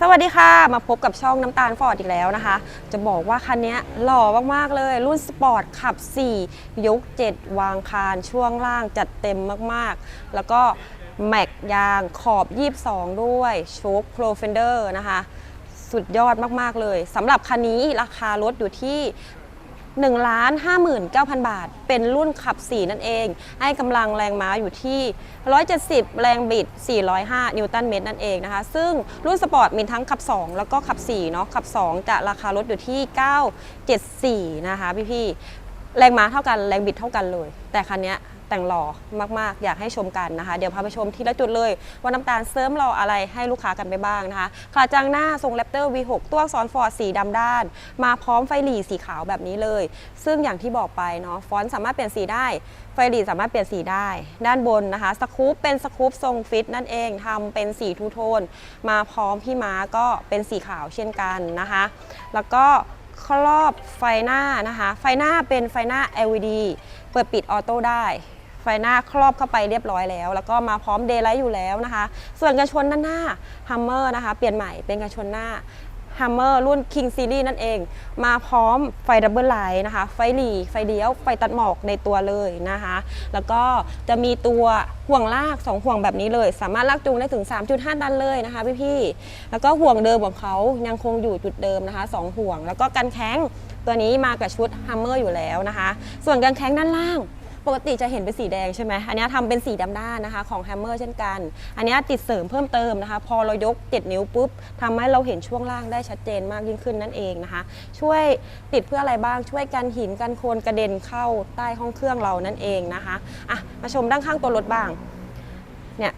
สวัสดีค่ะ มาพบกับช่องน้ำตาลฟอร์ดอีกแล้วนะคะ จะบอกว่าคันนี้หล่อมาก ๆ เลย รุ่นสปอร์ตขับ 4 ยก 7 วางคานช่วงล่างจัดเต็มมากๆ แล้วก็แม็กยางขอบ 22 ด้วยโชคโปรเฟนเดอร์นะคะ สุดยอดมาก ๆ เลยสำหรับคันนี้ราคารถอยู่ที่ 1 5 9 0 0 0 บาท เป็นรุ่นขับ 4 นั่นเอง ให้กำลังแรงม้าอยู่ที่ 170 แรงบิด 405 นิวตันเมตรนั่นเองนะคะ ซึ่งรุ่นสปอร์ตมีทั้งขับ 2 แล้วก็ขับ4เนาะขับ 2 จะราคารถอยู่ที่ 974 นะคะพี่ๆแรงม้าเท่ากันแรงบิดเท่ากันเลย แต่คันเนี้ย แต่งหล่อมากๆ อยากให้ชมกันนะคะ เดี๋ยวพาไปชมทีละจุดเลย ว่าน้ำตาลเสริมรออะไรให้ลูกค้ากันไปบ้างนะคะขาจางหน้าทรงแรปเตอร์ V6 ตัวอักษรฟอร์ดสีดำด้าน มาพร้อมไฟหลีสีขาวแบบนี้เลย ซึ่งอย่างที่บอกไปเนาะฟอนต์สามารถเปลี่ยนสีได้ไฟหลีสามารถเปลี่ยนสีได้ ด้านบนนะคะสกูปเป็นสกูปทรงฟิตนั่นเองทำเป็นสีทูโทน มาพร้อมพี่ม้าก็เป็นสีขาวเช่นกันนะคะ แล้วก็ครอบไฟหน้านะคะ ไฟหน้าเป็นไฟหน้า LED เปิดปิดออโต้ได้ ไฟหน้าครอบเข้าไปเรียบร้อยแล้ว แล้วก็มาพร้อมเดย์ไลท์อยู่แล้วนะคะ ส่วนกันชนด้านหน้า Hummer นะคะ เปลี่ยนใหม่เป็นกันชนหน้า Hummer รุ่น King Series นั่นเอง มาพร้อมไฟดับเบิลไลท์นะคะ ไฟหลีไฟเลี้ยว ไฟตัดหมอกในตัวเลยนะคะ แล้วก็จะมีตัวห่วงลาก 2 ห่วงแบบนี้เลย สามารถลากจูงได้ถึง 3.5 ตันเลยนะคะพี่ๆแล้วก็ห่วงเดิมของเขายังคงอยู่จุดเดิมนะคะ 2 ห่วง แล้วก็กันแข้งตัวนี้มากับชุด Hummer อยู่แล้วนะคะ ส่วนกันแข้งด้านล่าง ปกติจะเห็นเป็นสีแดงใช่ไหมอันนี้ทำเป็นสีดำด้านนะคะของแฮมเมอร์เช่นกัน อันนี้ติดเสริมเพิ่มเติมนะคะ พอเรายก 7 นิ้วปุ๊บทำให้เราเห็นช่วงล่างได้ชัดเจนมากยิ่งขึ้นนั่นเองนะคะ ช่วยติดเพื่ออะไรบ้างช่วยกันหินกันโคลนกระเด็นเข้าใต้ห้องเครื่องเรานั่นเองนะคะอะมาชมด้านข้างตัวรถบ้างเนี่ย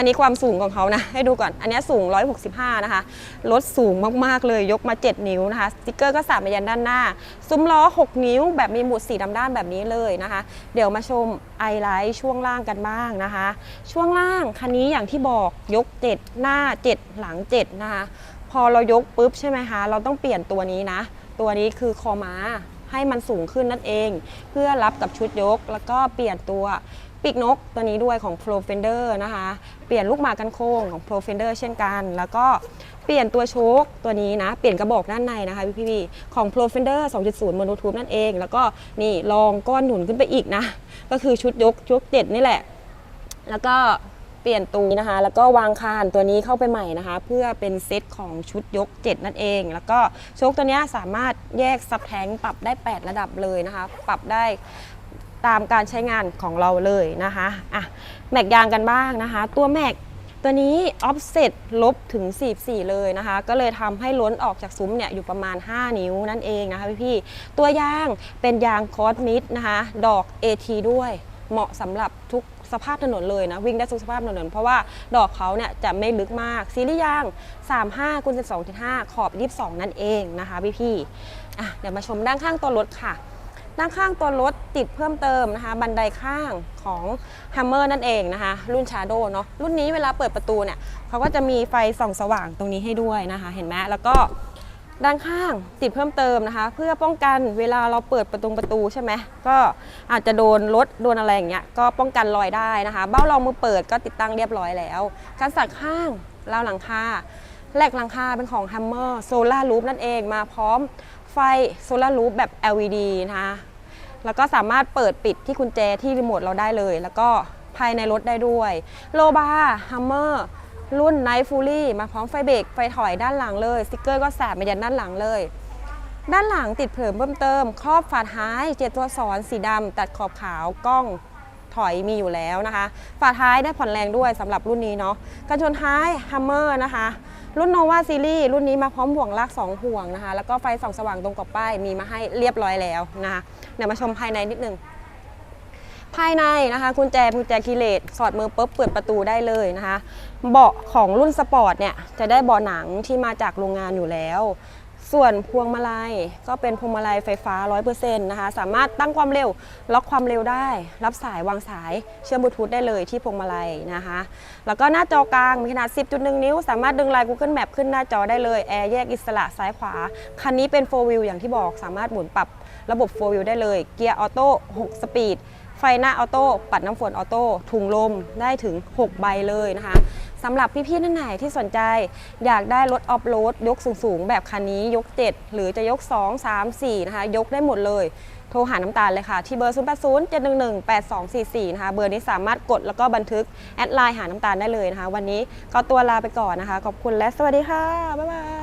อันนี้ความสูงของเขานะ ให้ดูก่อน อันนี้สูง 165 นะคะ รถสูงมากๆเลย ยกมา 7 นิ้วนะคะ สติกเกอร์ก็สามมายันด้านหน้า ซุ้มล้อ 6 นิ้ว แบบมีหมุดสีดำด้านแบบนี้เลยนะคะ เดี๋ยวมาชมไอไลท์ช่วงล่างกันบ้างนะคะ ช่วงล่างคันนี้อย่างที่บอกยก 7 หน้า 7 หลัง 7 นะคะ พอเรายกปุ๊บใช่ไหมคะ เราต้องเปลี่ยนตัวนี้นะ ตัวนี้คือคอม้า ให้มันสูงขึ้นนั่นเอง เพื่อรับกับชุดยก แล้วก็เปลี่ยนตัวปีกนกตัวนี้ด้วยของ Pro Fender นะคะ เปลี่ยนลูกหมากกันโค้งของ Pro Fender เช่นกัน แล้วก็เปลี่ยนตัวโชคตัวนี้นะ เปลี่ยนกระบอกด้านในนะคะพี่พี่ๆของ Pro Fender 2.0 Mono Tube นั่นเอง แล้วก็นี่ลองก้อนหนุนขึ้นไปอีกนะ ก็คือชุดยกชุดเจ็ดนี่แหละ แล้วก็ เปลี่ยนตูนะคะ แล้วก็วางคานตัวนี้เข้าไปใหม่นะคะ เพื่อเป็นเซตของชุดยก 7 นั่นเอง แล้วก็โชคตัวนี้สามารถแยกซับแทงปรับได้ 8 ระดับเลยนะคะ ปรับได้ตามการใช้งานของเราเลยนะคะอะแม็กยางกันบ้างนะคะ ตัวแม็กตัวนี้ offset ลบถึง 44 เลยนะคะ ก็เลยทำให้ล้นออกจากซุ้มเนี่ยอยู่ประมาณ 5 นิ้วนั่นเองนะคะพี่ๆตัวยางเป็นยางคอสมิดนะคะ ดอก AT ด้วยเหมาะสำหรับทุก สภาพถนนเลยนะ วิ่งได้ทุกสภาพถนน เพราะว่าดอกเขาเนี่ยจะไม่ลึกมากซีรีส์ยาง 35คูณ12.5 ขอบ 22 นั่นเองนะคะพี่ๆอ่เดี๋ยวมาชมด้านข้างตัวรถค่ะ ด้านข้างตัวรถติดเพิ่มเติมนะคะ บันไดข้างของ Hammer นั่นเองนะคะ รุ่น Shadow เนาะรุ่นนี้เวลาเปิดประตูเนี่ยเขาก็จะมีไฟส่องสว่างตรงนี้ให้ด้วยนะคะ เห็นไหมแล้วก็ ด้านข้างติดเพิ่มเติมนะคะ เพื่อป้องกันเวลาเราเปิดประตูประตูใช่ไหมก็อาจจะโดนรถโดนอะไรอย่างเงี้ยก็ป้องกันรอยได้นะคะ เบ้ารองมือเปิดก็ติดตั้งเรียบร้อยแล้วการสัดข้างราวหลังคาแหลกหลังคาเป็นของ Hammer Solar Loop นั่นเองมาพร้อมไฟ Solar Loop แบบ LED นะคะแล้วก็สามารถเปิดปิดที่กุญแจที่รีโมทเราได้เลย แล้วก็ภายในรถได้ด้วยโลบาร์ฮัมเมอร์ รุ่น Night Fury มาพร้อมไฟเบรกไฟถอยด้านหลังเลยสติกเกอร์ก็แสบมายันด้านหลังเลย ด้านหลังติดเผิมเพิ่มเติม ครอบฝาท้ายเจ็ดตัวสอนสีดำตัดขอบขาวกล้องถอยมีอยู่แล้วนะคะ ฝาท้ายได้ผ่อนแรงด้วยสำหรับรุ่นนี้เนาะกันชนท้ายฮัมเมอร์นะคะ รุ่นโนวาซีรีส์รุ่นนี้มาพร้อมห่วงลาก2ห่วงนะคะ แล้วก็ไฟส่องสว่างตรงกับป้ายมีมาให้เรียบร้อยแล้วนะคะเดี๋ยวมาชมภายในนิดนึง ภายในนะคะกุญแจกุญแจคีเลตสอดมือปุ๊บเปิดประตูได้เลยนะคะเบาะของรุ่นสปอร์ตเนี่ยจะได้เบาะหนังที่มาจากโรงงานอยู่แล้ว ส่วนพวงมาลัยก็เป็นพวงมาลัยไฟฟ้า 100%นะคะสามารถตั้งความเร็วล็อกความเร็วได้ รับสายวางสายเชื่อมบลูทูธได้เลยที่พวงมาลัยนะคะ แล้วก็หน้าจอกลางมีขนาด 10.1 นิ้ว สามารถดึงลน์ Google Map ขึ้นหน้าจอได้เลยแอร์แยกอิสระซ้ายขวาคันนี้เป็น4 wheel อย่างที่บอกสามารถหมุนปรับระบบ4 wheel ได้เลยเกียร์ออโต้6สปีด ไฟหน้าออโต้ปัดน้ำฝนออโต้ถุงลมได้ถึง 6 ใบเลยนะคะสำหรับพี่ๆท่านไหนที่สนใจ อยากได้รถออฟโรดยกสูงๆ แบบคันนี้ยก 7 หรือจะยก 2 3 4 นะคะ ยกได้หมดเลย โทรหาน้ำตาลเลยค่ะ ที่เบอร์ 0 8 0 7 1 1 8 2 4 4 นะคะ เบอร์นี้สามารถกดแล้วก็บันทึก แอดไลน์หาน้ำตาลได้เลยนะคะ วันนี้ก็ตัวลาไปก่อนนะคะ ขอบคุณและสวัสดีค่ะ บ๊ายบาย